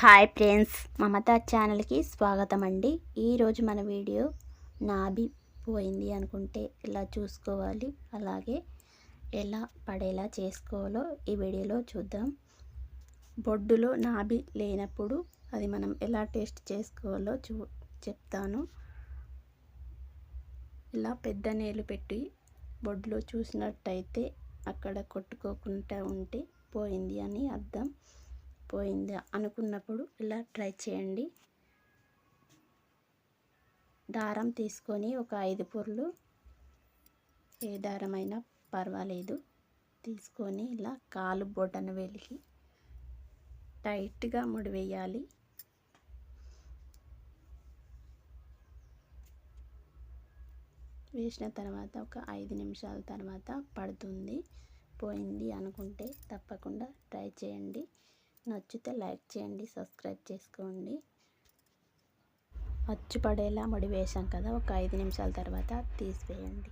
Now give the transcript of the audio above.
Hi friends Mamata ఛానల్కి స్వాగతం అండి ఈరోజు మన వీడియో నాభి పోయింది అనుకుంటే ఎలా చూసుకోవాలి అలాగే ఎలా పడేలా చేసుకోవాలో ఈ వీడియోలో చూద్దాం. బొడ్డులో నాభి లేనప్పుడు అది మనం ఎలా టేస్ట్ చేసుకోవాలో చూ చెప్తాను. ఇలా పెద్ద నేలు పెట్టి బొడ్డులో చూసినట్టయితే అక్కడ కొట్టుకోకుండా ఉంటే పోయింది అని అర్థం. పోయింది అనుకున్నప్పుడు ఇలా ట్రై చేయండి. దారం తీసుకొని ఒక ఐదు పొరలు ఏ దారమైనా పర్వాలేదు. తీసుకొని ఇలా కాలు బొడ్డను వెలికి టైట్గా ముడివేయాలి వేసిన తర్వాత ఒక ఐదు నిమిషాల తర్వాత పడుతుంది. పోయింది అనుకుంటే తప్పకుండా ట్రై చేయండి. నచ్చితే లైక్ చేయండి సబ్స్క్రైబ్ చేసుకోండి. అచ్చు పడేలా ముడి వేసాం కదా ఒక ఐదు నిమిషాల తర్వాత తీసివేయండి.